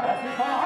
All right, that's your call.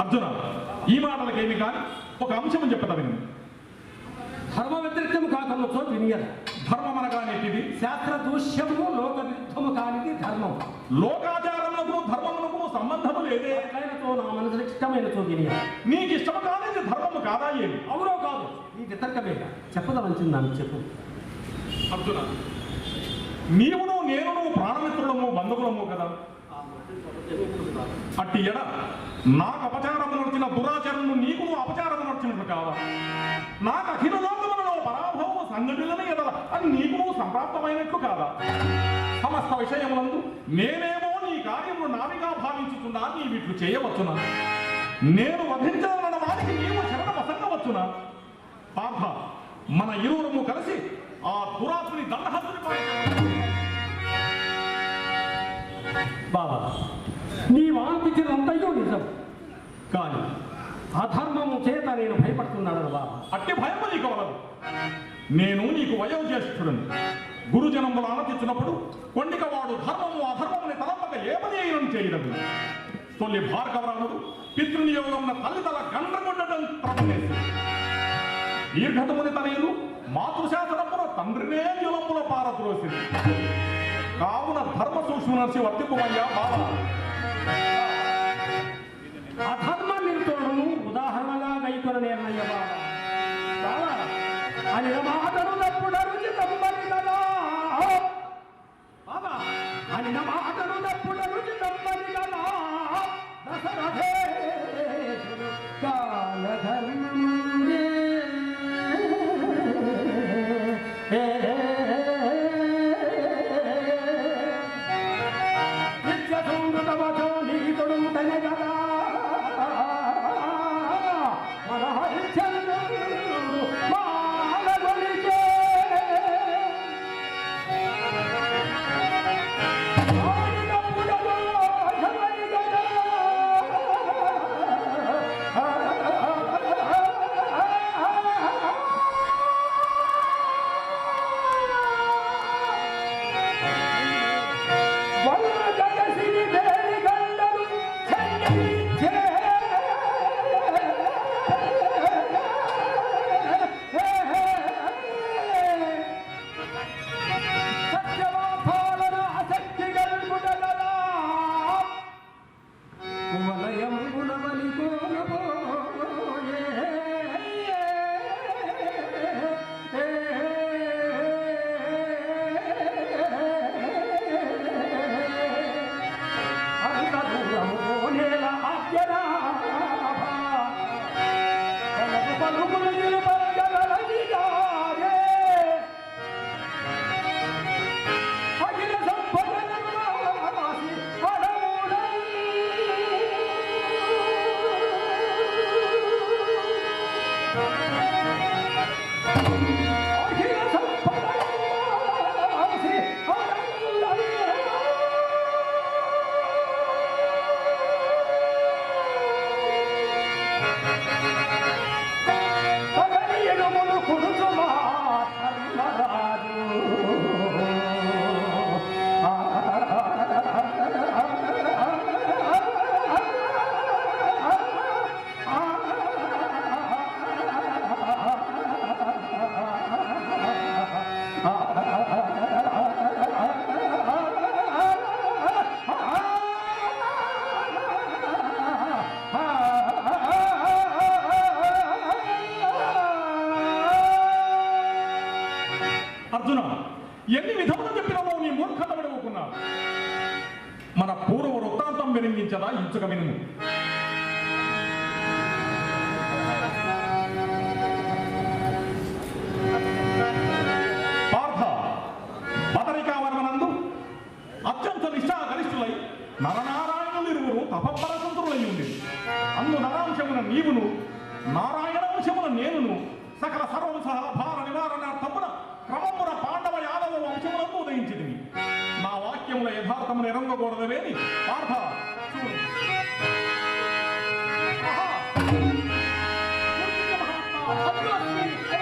Arjuna ఈ మాటలకేమి కాని ఒక అంశం చెప్పట విను. ధర్మ వ్యతిరేకము కాకముతో వినియదు ధర్మం అనగానేటిది శాస్త్ర దూష్యము లోక విరుద్ధము కానిది ధర్మం. లోకాచారములకు ధర్మములకు సంబంధము లేదే. ఎట్లయినతో నా మనసు ఇష్టమైనతో వినియదు నీకు ఇష్టము కానిది ధర్మము కాదా ఏమి? అవునో కాదు? ఈ వితర్కమే. చెప్పదలంచింది నన్ను చెప్పు. అర్జున నీవును నేనును ప్రాణమిత్రులము బంధువులము కదా. అట్టి ఎడ నాకు అపచారము నడిచిన దురాచరణను నీకును అపచారము నడిచినట్లు కాదా నాకు అఖిల లోకములలో పరాభవము సంఘటనలని ఎడల. అని నీకు నువ్వు సంప్రాప్తమైనట్లు కాదా? సమస్త విషయములందు నేనేమో నీ కార్యమును నావిగా భావించుతున్నా నీ వీట్లు చేయవచ్చునా? నేను వధించాలన్న వారికి నీవు శరణ వసంగవచ్చునా పార్థ మన ఇరువురము కలిసి ఆ దురాత్మని దండహద్దుని బాబా నీవు ఆపించినంతయో నిజం. కానీ అధర్మము చేత నేను భయపడుతున్నాను బాబా అట్టి భయము నీకు వలదు. నేను నీకు వయోజ్యేష్ఠుడను. గురుజనములు ఆనతిచ్చినప్పుడు కొండికవాడు ధర్మము అధర్మముని తలంపక ఏ పని చేయడం తొలి భార్గవరాముడు పితృనియోగమున తల్లిదల గండ్రగొండడం తప్పనేసి దీర్ఘతముని తనయులు మాతృశాసనమున తండ్రినే జలముల పారద్రోసింది కావున ధర్మ సూక్ష్మ నర్సి వర్తింపమయ్యా బాబా. అధర్మ నిర్తోడును ఉదాహరణగా గైకొన నిర్ణయ అని మాటలు తప్పుడు రుచితమ్మని కదా. అని మాటలు తప్పుడు రుచితమ్మని కదా. దశరథే Kumbaga, అర్జున ఎన్ని విధములు చెప్పినామో నీ మూర్ఖత విడవుకున్నా మన పూర్వ వృత్తాంతం వినింగించదా? ఇంచుక వినుము పార్థ బదరికావరణనందు అత్యంత నిష్ఠా గరిష్ఠులై నరనారాయణులు ఇరువురు తపపరసంతులై ఉంది అందు నరాంశమున నీవును నారాయణాంశమున నేనును సకల సర్వం సహా I'm not finished.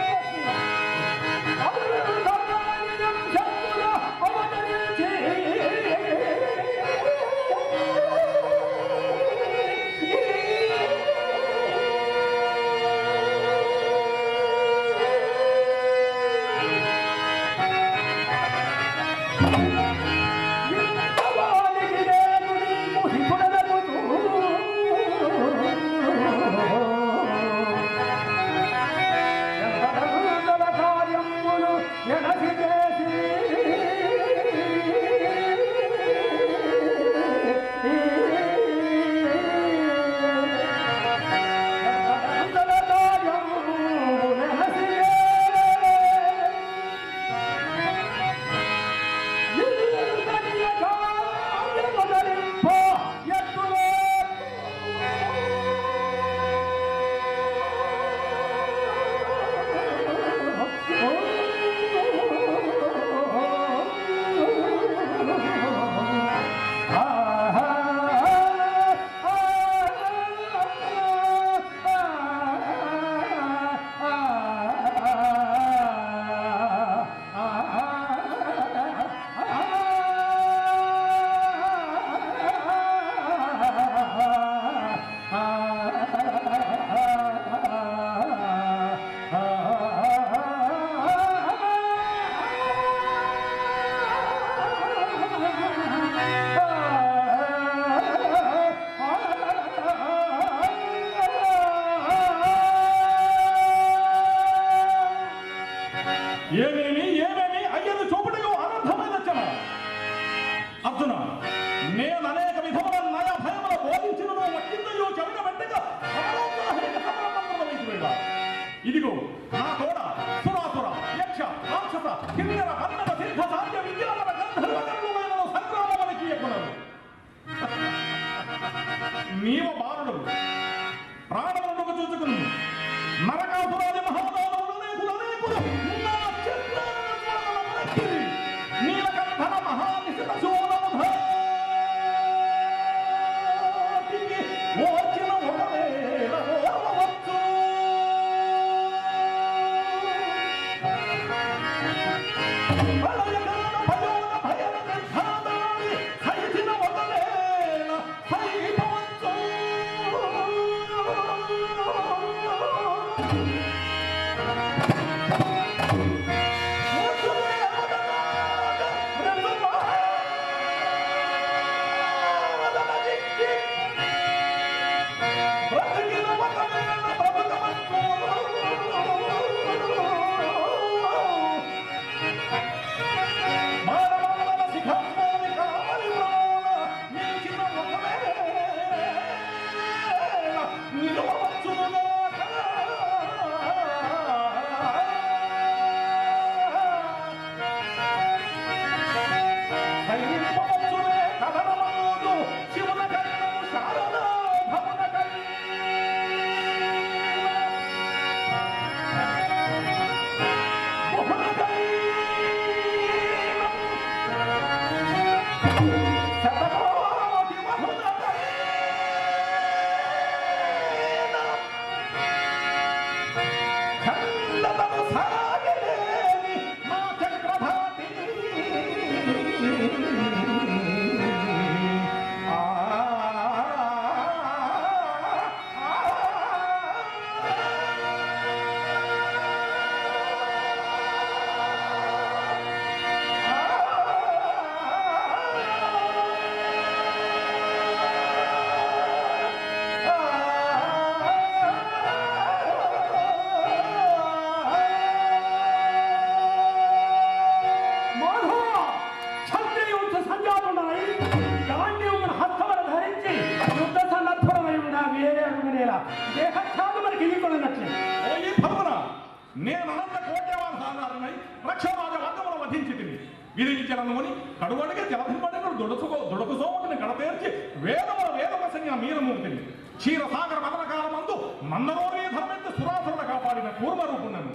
కూర్మరూపుండను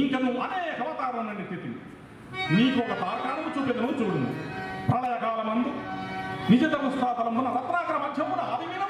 ఇంకా నువ్వు అనేక అవతారములను తిట్టి నీకు ఒక తార్కాణము చూపెదను చూడును ప్రళయకాలమందు నిజ తరుస్థాతలమున రత్నాకర మధ్యం కూడా అది మీద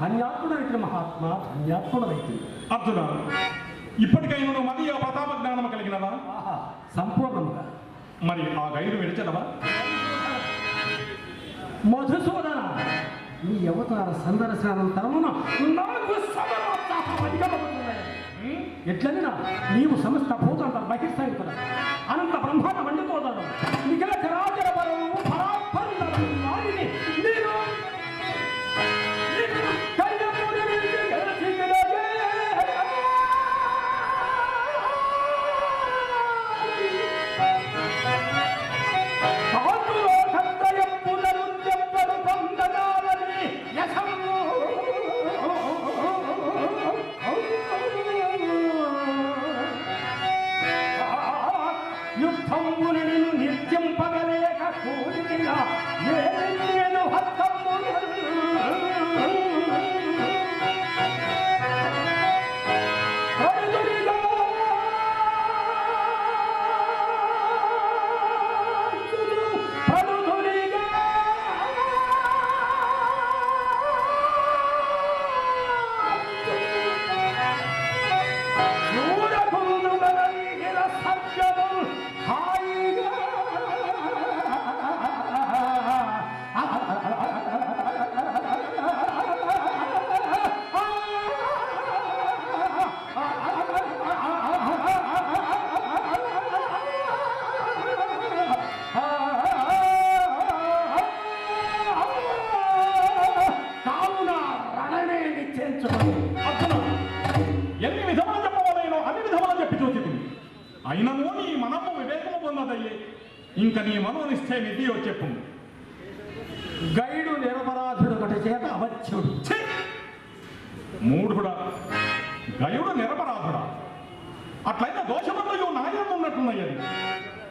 ధన్యాత్ముడైన మహాత్మ ధన్యాత్ముడైతే. అర్జున ఇప్పటికైనా మరి ఆ ప్రతాప జ్ఞానం కలిగినవా? సంపూర్ణంగా. మరి ఆ గైరు విడిచినవా మధుసూదన నీ అవతార సందర్శనం తరమున ఎట్లనినా నీవు సమస్త భూతాంత బహిర్సాయుతున్నా అనంత బ్రహ్మాండ మండిపోతాడు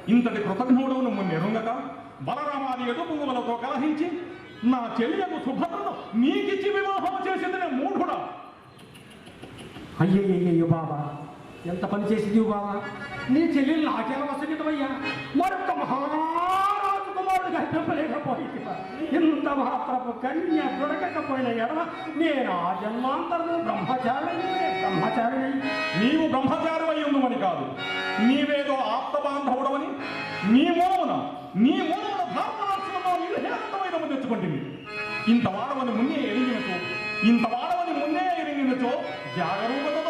ఇంతటి కృతజ్ఞుడవును నువ్వు నిరుంగక బలరామాది ఎదుపుంగులతో కలహించి నా చెల్లెకు సుభద్రను నీకిచ్చి వివాహం చేసింది నేను మూఢుడా. అయ్యయ్యయ్యో బాబా ఎంత పని చేసింది బాబా? నీ చెల్లెలు నాకేలా వసగితమయ్యా? మరొక మహా కుమారుడిగా చెప్పలేకపోయింది ఇంత మాత్రపు కన్య దొరకకపోయిన ఎడల నేను ఆ జన్మాంతరము బ్రహ్మచారిని బ్రహ్మచారిని నీవు బ్రహ్మచారి అయి ఉండుమని కాదు. నీవేదో ఆప్త బాంధవుడవని నీ మూలమున నీ మూలమున ధర్మరాష్ట్రంలో నిర్హేతమైన తెచ్చుకుంటుంది ఇంత వాడవని మున్నే ఎరిగినచో ఇంత వాడవని మున్నే ఎరిగినచో జాగరూకతో